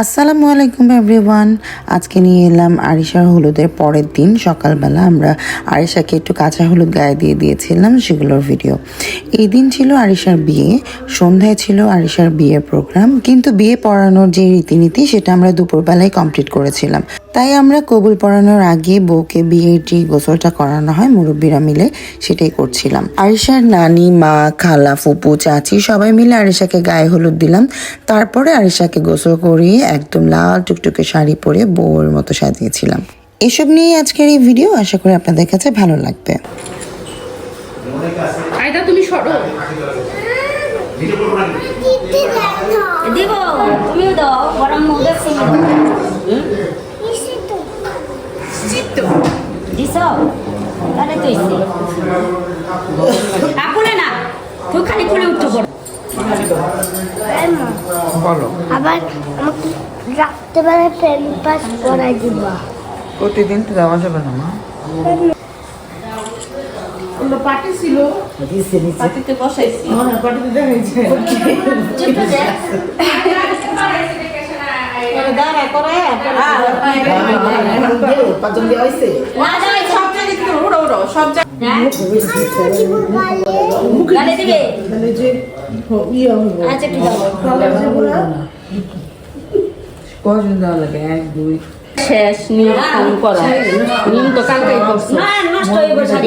আসসালামু আলাইকুম এভরিওয়ান। আজকে নিয়ে এলাম আরিশার হলুদের পরের দিন। সকালবেলা আমরা আরিশাকে একটু কাঁচা হলুদ গায়ে দিয়ে দিয়েছিলাম, সেগুলোর ভিডিও এই দিন ছিল আরিশার বিয়ে, সন্ধ্যায় ছিল আরিশার বিয়ের প্রোগ্রাম কিন্তু বিয়ে পড়ানোর যে রীতিনীতি, সেটা আমরা দুপুরবেলায় কমপ্লিট করেছিলাম। তাই আমরা কবুল পড়ানোর আগে বউকে বিয়ের যে গোসলটা করানো হয় মুরব্বীরা মিলে সেটাই করছিলাম আরিশার নানি মা খালা ফুপু চাচি সবাই মিলে আরিশাকে গায়ে হলুদ দিলাম তারপরে আরিশাকে গোসল করিয়ে একদম লাল টুকটুকে শাড়ি পরে বউয়ের মতো সাজিয়েছিলাম এসব নিয়ে আজকের এই ভিডিও আশা করি আপনাদের কাছে ভালো লাগবে আয়দা তুমি সরো দিব তুমিও দাও গরম মধ্যে সিমি দিছ তাহলে তুই খুলে না? তুই খালি খুলে উঠতে পারো বলো। আবার আমাকে রাত্রেবেলা পেন পাস করাই দিবা। প্রতিদিন তো দেওয়া যাবে না মা। আমরা ছিল। পার্টিতে বসাইছি। না যাই সব সব গালে। দিবে? আচ্ছা ঠিক কজন দেওয়া লাগে? এক দুই। শেষ নিয়ম করা। নিয়ম তো কালকেই করছ। না নষ্ট হয়ে বসে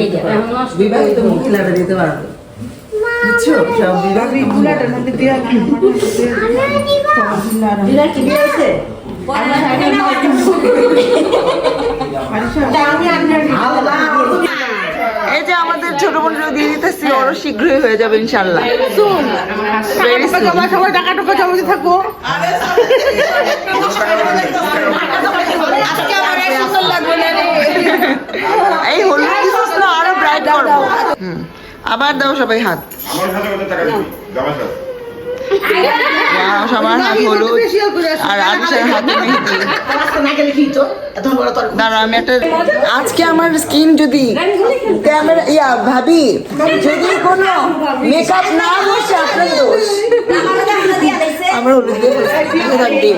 বিবাহিত মহিলারা দিতে পারবে। বুঝছ সব বিবাহিত মহিলাটার মধ্যে দেওয়া দিদা কি দিয়েছে এই যে আমাদের ছোট বোন দিয়ে দিতেছি ওরও শীঘ্রই হয়ে যাবে ইনশাল্লাহ. সবাই টাকা টাকা জমা দিয়ে থাকো এই হলুদ দিছিস না আরও ব্রাইট করব হুম। আবার দাও সবাই হাত সবার হাত হলুদ আর আরিসের হাতে মেহেদি দাঁড়া আমি একটা আজকে আমার স্কিন যদি ক্যামেরা ইয়া ভাবি যদি কোনো মেকআপ না বসে আপনার দোষ আমার হলুদ দিয়ে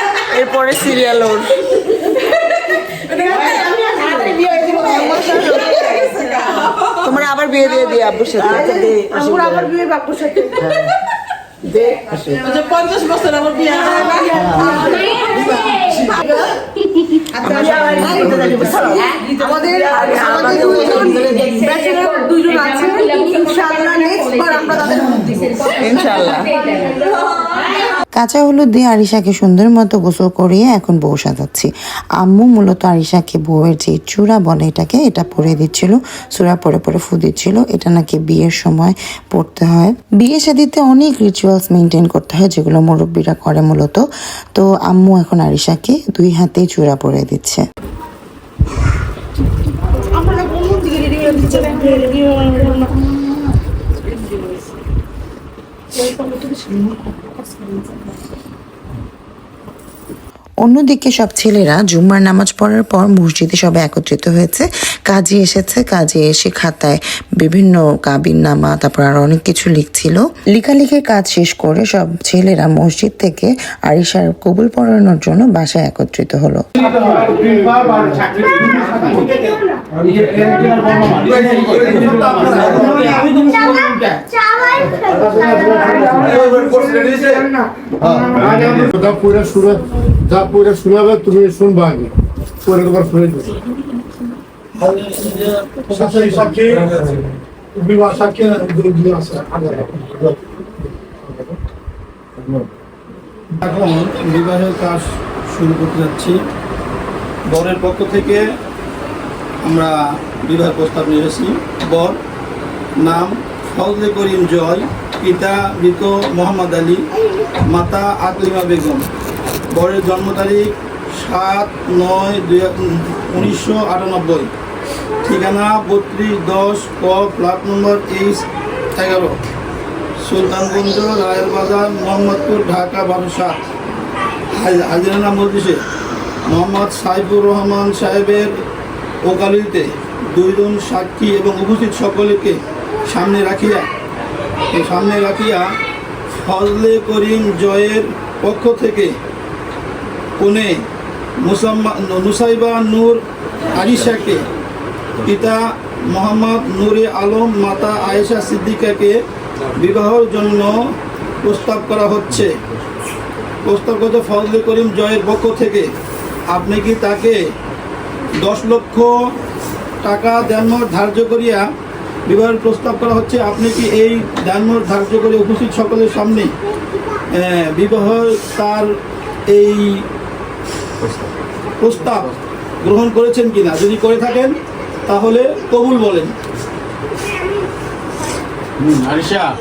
এরপরে সিরিয়াল ওর। তোমার আবার বিয়ে দিয়ে দিই আব্বুর সাথে। আবার বিয়ে বাপুর সাথে। পঞ্চাশ বছর আমার বিয়ে আমাদের আমাদের দুইজন ব্যাচেলর দুইজন আছে। ইনশাআল্লাহ। নেক্সট বার আমরা তাদের ইনশাল্লাহ কাঁচা হলুদ দিয়ে আরিশাকে সুন্দর মতো গোসল করিয়ে এখন বউ সাজাচ্ছি। আম্মু মূলত আরিশাকে বউয়ের যে চূড়া বলে এটাকে, এটা পরে দিচ্ছিল, চূড়া পরে পরে ফু দিচ্ছিল, এটা নাকি বিয়ের সময় পড়তে হয়। বিয়ে শাদিতে অনেক রিচুয়ালস মেনটেন করতে হয়, যেগুলো মুরব্বীরা করে মূলত। তো আম্মু এখন আরিশাকে দুই হাতেই চূড়া পরে দিচ্ছে। অন্যদিকে সব ছেলেরা জুম্মার নামাজ পড়ার পর মসজিদে সবাই একত্রিত হয়েছে। কাজী এসেছে কাজে এসে খাতায় বিভিন্ন কাবিন নামা তারপর আর অনেক কিছু লিখছিল। লেখালেখির কাজ শেষ করে সব ছেলেরা মসজিদ থেকে আরিশার কবুল পড়ানোর জন্য বাসায় একত্রিত হলো। যা পুরা পুরা শোনাবে, তুমি শুনবা আগে। পরে তোমার শুনে বিবাহ এখন বিবাহের কাজ শুরু করতে যাচ্ছি। বরের পক্ষ থেকে আমরা বিবাহের প্রস্তাব নিয়ে এসেছি। বর, নাম ফজলে করিম জয়, পিতা মৃত মোহাম্মদ আলী, মাতা আকলিমা বেগম। বরের জন্ম তারিখ সাত নয় দুই উনিশশো আটানব্বই। ঠিকানা বত্রিশ দশ ক ফ্ল্যাট নম্বর এইচ এগারো। সুলতানগঞ্জ রায়ের বাজার, মোহাম্মদপুর, ঢাকা বারো সাত হাজ- হাজিরানা মজলিসে মোহাম্মদ সাইফুর রহমান সাহেবের ওকালিতে দুইজন সাক্ষী এবং উপস্থিত সকলকে সামনে রাখিয়া সামনে রাখিয়া ফজলে করিম জয়ের পক্ষ থেকে কোনে মুসাম্মা নুসাইবা নূর আরিশাকে পিতা মোহাম্মদ নূরে আলম, মাতা আয়েশা সিদ্দিকাকে বিবাহের জন্য প্রস্তাব করা হচ্ছে। প্রস্তাবগত ফজলে করিম জয়ের পক্ষ থেকে, আপনি কি তাকে দশ লক্ষ টাকা দেনমোট ধার্য করিয়া বিবাহের প্রস্তাব করা হচ্ছে? আপনি কি এই দেনমোট ধার্য করে উপস্থিত সকলের সামনে বিবাহ তার এই প্রস্তাব গ্রহণ করেছেন কিনা যদি করে থাকেন তাহলে কবুল বলেন। বলো। আচ্ছা,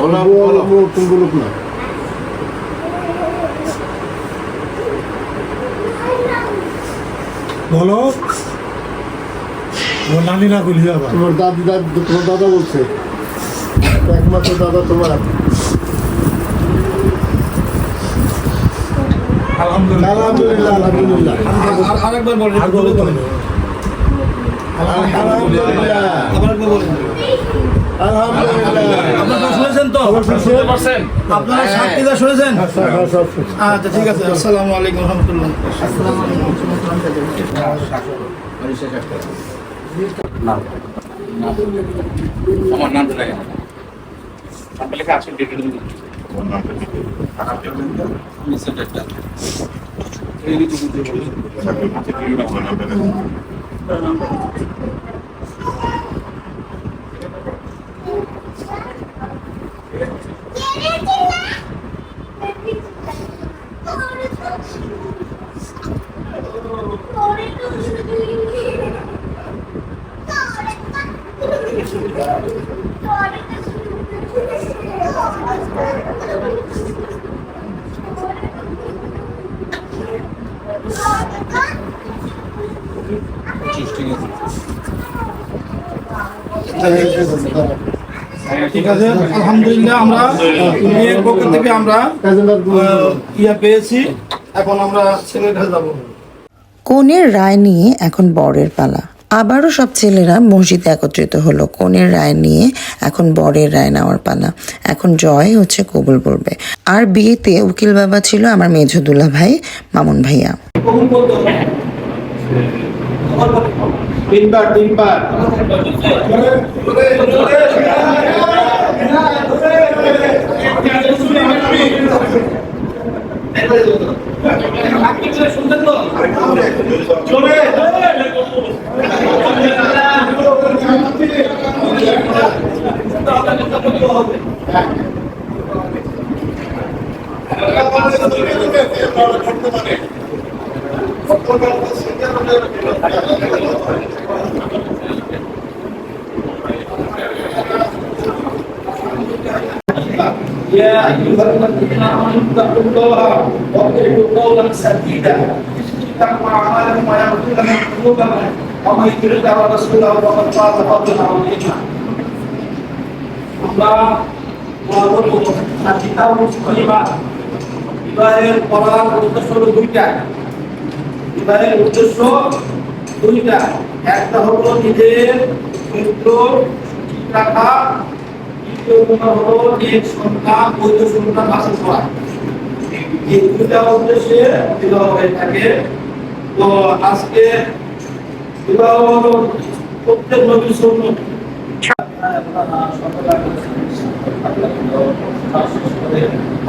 বলো না বলো নানি না আবার। তোমার দাদি দাদি তোমার দাদা বলছে। একমাত্র দাদা তোমার। আলহামদুলিল্লাহ। আলহামদুলিল্লাহ আলহামদুলিল্লাহ। আরেকবার বলেন আলহামদুলিল্লাহ। আবার একবার বলেন আপনারা শুনেছেন তো? আপনারা সাক্ষীরা শুনেছেন? আচ্ছা ঠিক আছে। আসসালামু আলাইকুম রহমতুল্লাহ আমার নামটা লেখা আছে? ডিটেল কোন ঠিক আছে, কোন নামটা দেন? ঠিক আছে আলহামদুলিল্লাহ আমরা মেয়ের পক্ষ থেকে আমরা ইয়া পেয়েছি এখন আমরা ছেলের কাছে যাব। কনের রায় নিয়ে এখন বরের পালা। আবারও সব ছেলেরা মসজিদে একত্রিত হলো। কনের রায় নিয়ে এখন বরের রায় নেওয়ার পালা। এখন জয় হচ্ছে কবুল বলবে। আর বিয়েতে উকিল বাবা ছিল আমার মেঝুদুল্লা ভাই মামুন ভাইয়া। কবুল করতে হবে। Ya ayyuhalladzina amanu taqullaha wa qulu qawlan sadida kita ma'amalan wa kita lakum dhunubakum wa may yuti' rasulahu faqad faza fawzan 'azima Allah walaupun hati tahu kelima ibadah orang untuk seluruh dunia উদ্দেশ্য দুইটা। একটা হলো নিজের ঠিক রাখা দ্বিতীয় হলো সন্তান, বৈধ সন্তান হাসিল করা। এই দুইটা উদ্দেশ্যে বিবাহ হয়ে থাকে। তো আজকে বিবাহ হলো প্রত্যেক নবীর সুন্নত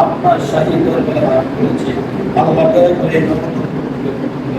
আপনার শাহিদ করেছে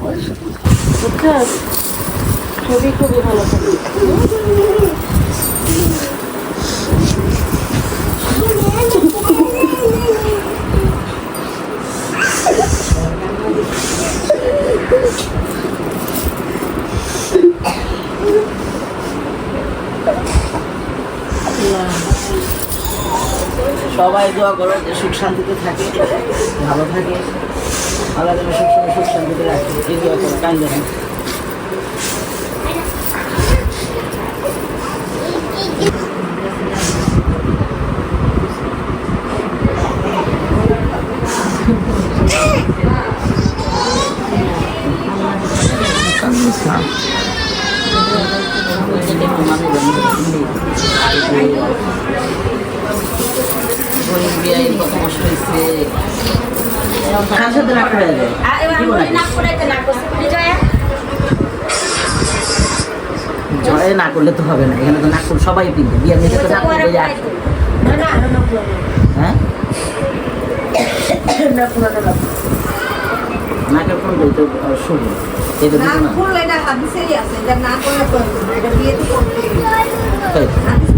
আচ্ছা ছবি খুবই ভালো সবাই দোয়া করো যে সুখ শান্তিতে থাকে ভালো থাকে। আল্লাহ যেন সবসময় সুখ শান্তিতে রাখে। এই দোয়া করো কান্দে না গরিব বিয়ে কত হয়েছে কার সাথে হয়ে যায় বিজয়া জয়ে না করলে তো হবে না এখানে তো নাক ফুল সবাই পিনবে বিয়ের মেয়েতে তো ফুল এই হ্যাঁ? নাকের ফুল তো শুভ। এটা না না। ফুল এটা হাদিসেরই আছে এটা না করলে তো এটা বিয়ে তো। করতে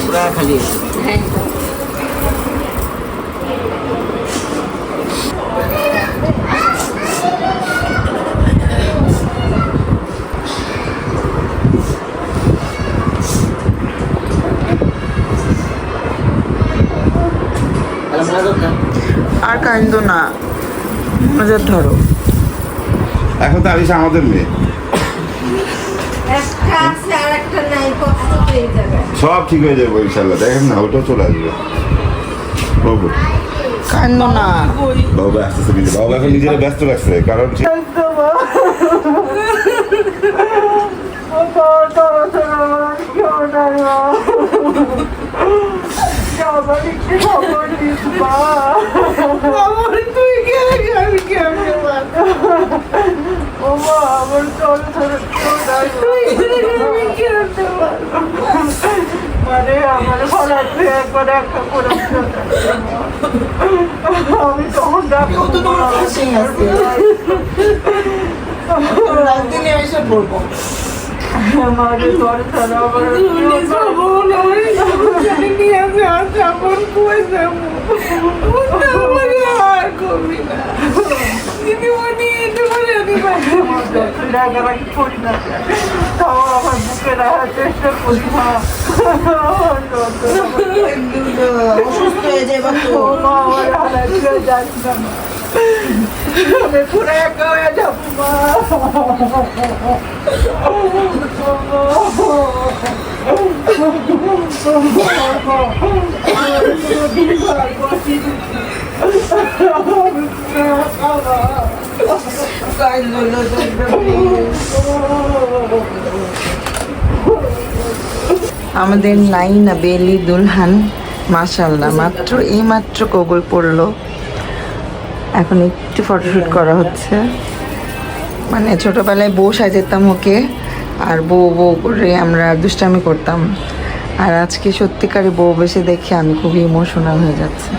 পুরা খালি না আর কান্দো না। মনোযোগ ধরো। এখন তো আরিসা আমাদের মেয়ে একটা আছে আর একটা নাই কষ্ট পেয়ে যাবে সব ঠিক হয়ে যাবে ইনশাল্লাহ দেখেন না ওটাও চলে আসবে। বাবু। কান্দো না। বাবু আস্তে আস্তে নিজে। বাবু এখন নিজেরা ব্যস্ত রাখছে কারণ আমার চল ধরে কেমনে মানে আমার ফলাতে একবার একটা করে আমি তখন তো আছে। এসে বলব। আমারে তোর ছাড়া আমার নিয়ে আসে আর যাবন যাব? আমারে আর কবি না। দিদি আমি বাইরে রাগারাগি করি না তাও আমার বুকে রাখার চেষ্টা করি না অসুস্থ হয়ে তো মা আমার হারাতে যাস না। আমি পুরো একা হয়ে যাব মা আমাদের নাইনা বেলি দুলহান মাশাল্লাহ মাত্র এই মাত্র কবুল পড়ল। এখন একটু ফটোশ্যুট করা হচ্ছে। মানে ছোটোবেলায় বউ সাজাতাম ওকে, আর বউ বউ করে আমরা দুষ্টামি করতাম। আর আজকে সত্যিকারে বউ বেশি দেখে আমি খুবই ইমোশনাল হয়ে যাচ্ছে।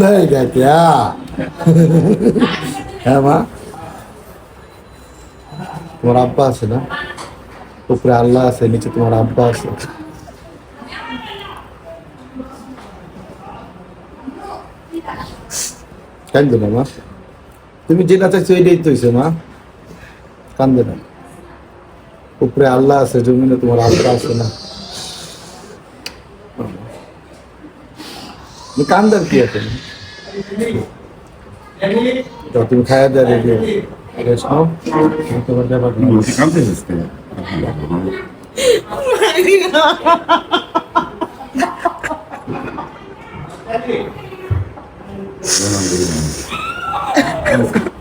নাই গাইতিয়া হ্যাঁ মা তোমার আব্বা আছে না উপরে আল্লাহ আছে নিচে তোমার আব্বা আছে কান্দে না মা তুমি যেটা চাইছো এটাই তো হইছে মা কান্দে না উপরে আল্লাহ আছে জমিনে তোমার আব্বা আছে না। তুমি কান্দার কি আছে? তো তুমি খায়া দেয় রেডি রেস্ট নাও।